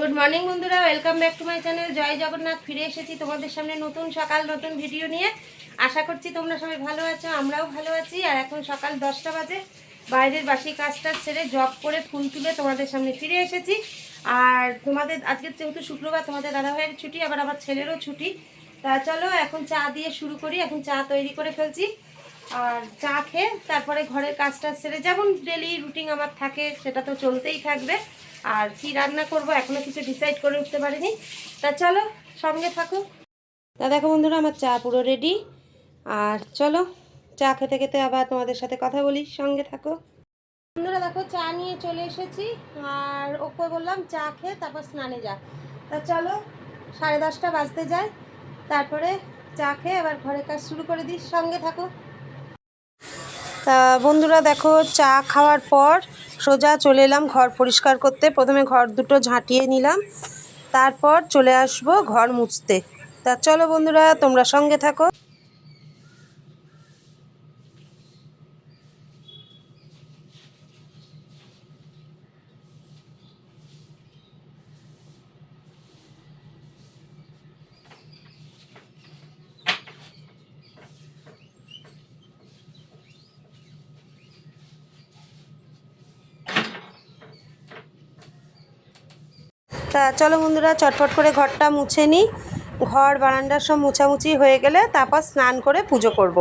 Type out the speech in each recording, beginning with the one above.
Good morning বন্ধুরা welcome back to my channel Jai Jagannath, ফিরে এসেছি তোমাদের সামনে নতুন সকাল, নতুন ভিডিও নিয়ে। আশা করছি তোমরা সবাই ভালো আছো, আমরাও ভালো আছি। আর এখন সকাল দশটা বাজে, বাইরের বাসি কাজটা ছেড়ে জব করে ফুল তুলে তোমাদের সামনে ফিরে এসেছি। আর তোমাদের, আজকে যেহেতু শুক্রবার, তোমাদের দাদাভাইয়ের ছুটি, আবার আমার ছেলেরও ছুটি। তা চলো, এখন চা দিয়ে শুরু করি, এখন চা তৈরি করে ফেলছি। আর চা খেয়ে তারপরে ঘরের কাজটা সেরে, যেমন ডেলি রুটিন আমার থাকে, সেটা তো চলতেই থাকবে। আর কি রান্না করব এখনও কিছু ডিসাইড করে উঠতে পারিনি। তা চলো সঙ্গে থাকো। তা দেখো বন্ধুরা আমার চা পুরো রেডি আর চলো চা খেতে খেতে আবার তোমাদের সাথে কথা বলি সঙ্গে থাকো। বন্ধুরা দেখো চা নিয়ে চলে এসেছি। আর ওকে বললাম চা খেয়ে তারপর স্নানে যা। তা চলো সাড়ে দশটা বাজতে যায়। তারপরে চা খেয়ে আবার ঘরের কাজ শুরু করে দিই। সঙ্গে থাকো। তা বন্ধুরা দেখো চা খাওয়ার পর সোজা চলে এলাম, ঘর পরিষ্কার করতে। প্রথমে ঘর দুটো ঝাঁটিয়ে নিলাম, তারপর চলে আসব ঘর মুছতে। তা চলো বন্ধুরা, তোমরা সঙ্গে থাকো। তা চলো বন্ধুরা, চটপট করে ঘরটা মুছে নিই ঘর বারান্দা সব মুছামুছি হয়ে গেলে তারপর স্নান করে পুজো করব।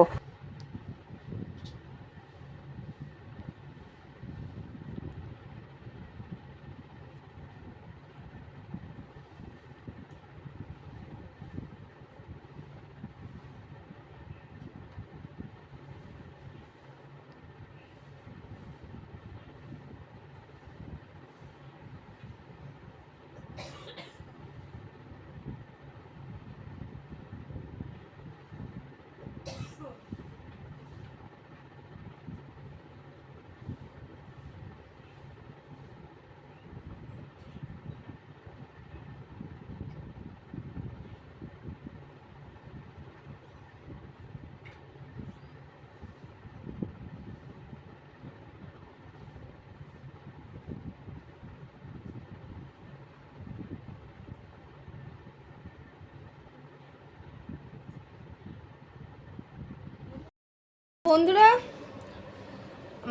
বন্ধুরা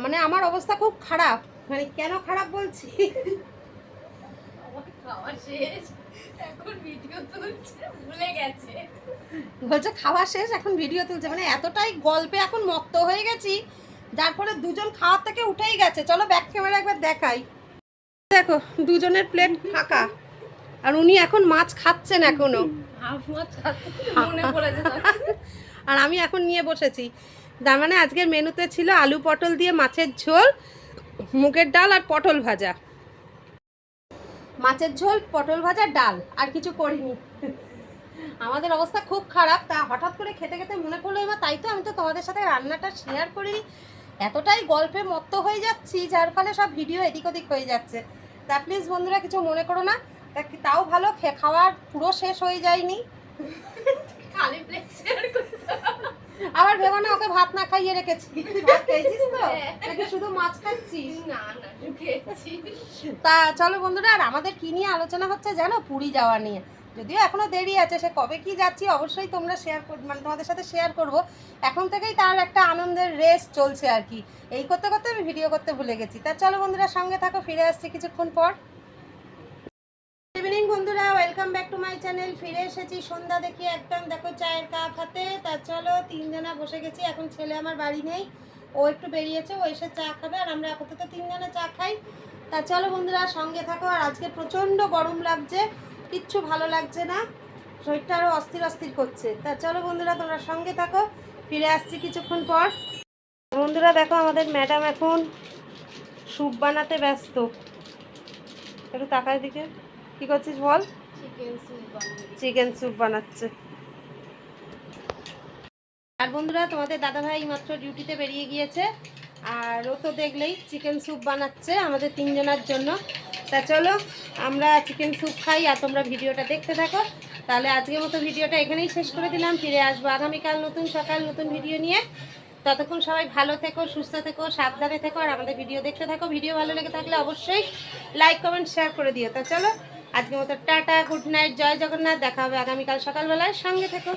মানে আমার অবস্থা খুব খারাপ। মানে কেন খারাপ বলছি? বলছে খাওয়া শেষ এখন ভিডিও তুলছে। মানে এতটাই গল্পে এখন মত্ত হয়ে গেছি যার ফলে দুজন খাওয়ার থেকে উঠেই গেছে। চলো ব্যাক ক্যামেরা একবার দেখাই। দেখো দুজনের প্লেট ফাঁকা। আর উনি এখন মাছ খাচ্ছেন এখনও। মনে আর আমি এখন নিয়ে বসেছি। তার মানে আজকের মেনুতে ছিল আলু পটল দিয়ে মাছের ঝোল মুগের ডাল আর পটল ভাজা। মাছের ঝোল পটল ভাজা ডাল আর কিছু করিনি। আমাদের অবস্থা খুব খারাপ তা হঠাৎ করে খেতে খেতে মনে পড়ল এবার তাই তো আমি তো তোমাদের সাথে রান্নাটা শেয়ার করিনি। এতটাই গল্পে মত্ত হয়ে যাচ্ছি যার ফলে সব ভিডিও এদিক ওদিক হয়ে যাচ্ছে। তা প্লিজ বন্ধুরা কিছু মনে করো না তা তাও ভালো খে- খাওয়ার পুরো শেষ হয়ে যায়নি। খালি প্লেট শেয়ার করতে আবার ভেবো না ওকে ভাত না খাইয়ে রেখেছি। ভাত খেয়েছিস তো? নাকি শুধু মাছ খাচ্ছিস? না না তা চলো বন্ধুরা আর আমাদের কি নিয়ে আলোচনা হচ্ছে জানো? পুরী যাওয়া নিয়ে। যদিও এখনও দেরি আছে সে কবে কি যাচ্ছি অবশ্যই তোমরা শেয়ার মানে তোমাদের সাথে শেয়ার করব। এখন থেকেই তার একটা আনন্দের রেস চলছে আর কি। এই করতে করতে আমি ভিডিও করতে ভুলে গেছি। তা চলো বন্ধুরা সঙ্গে থাকো ফিরে আসছি কিছুক্ষণ পর। ইভিনিং বন্ধুরা। Welcome back to my channel ফিরে এসেছি সন্ধ্যা দেখি একদম, দেখো, চায়ের কাপ হাতে। তা চলো, তিনজনা বসে গেছি। এখন ছেলে আমার বাড়ি নেই। ও একটু বেরিয়েছে, ও এসে চা খাবে, আর আমরা আপাতত তিনজনে চা খাই। তা চলো, বন্ধুরা, সঙ্গে থাকো। আর আজকে প্রচণ্ড গরম লাগছে। কিচ্ছু ভালো লাগছে না। শরীরটা আরও অস্থির অস্থির করছে। তা চলো, বন্ধুরা, তোমরা সঙ্গে থাকো। ফিরে আসছি কিছুক্ষণ পর। বন্ধুরা, দেখো, আমাদের ম্যাডাম এখন স্যুপ বানাতে ব্যস্ত। একটু তাকায় দিকে কি করছিস বল? চিকেন স্যুপ বানাচ্ছে। আর বন্ধুরা তোমাদের দাদাভাই মাত্র ডিউটিতে বেরিয়ে গিয়েছে। আর ও তো দেখলেই চিকেন স্যুপ বানাচ্ছে আমাদের তিনজনের জন্য। তা চলো আমরা চিকেন স্যুপ খাই আর তোমরা ভিডিওটা দেখতে থাকো। তাহলে আজকের মতো ভিডিওটা এখানেই শেষ করে দিলাম। ফিরে আসব আগামীকাল নতুন সকাল নতুন ভিডিও নিয়ে। ততক্ষণ সবাই ভালো থেকো সুস্থ থেকো সাবধানে থেকো। আর আমাদের ভিডিও দেখতে থাকো। ভিডিও ভালো লেগে থাকলে অবশ্যই লাইক কমেন্ট শেয়ার করে দিও। তা চলো আজকের মতো tata good night Jai Jagannath দেখা হবে আগামীকাল সকালবেলায়। সঙ্গে থেকো।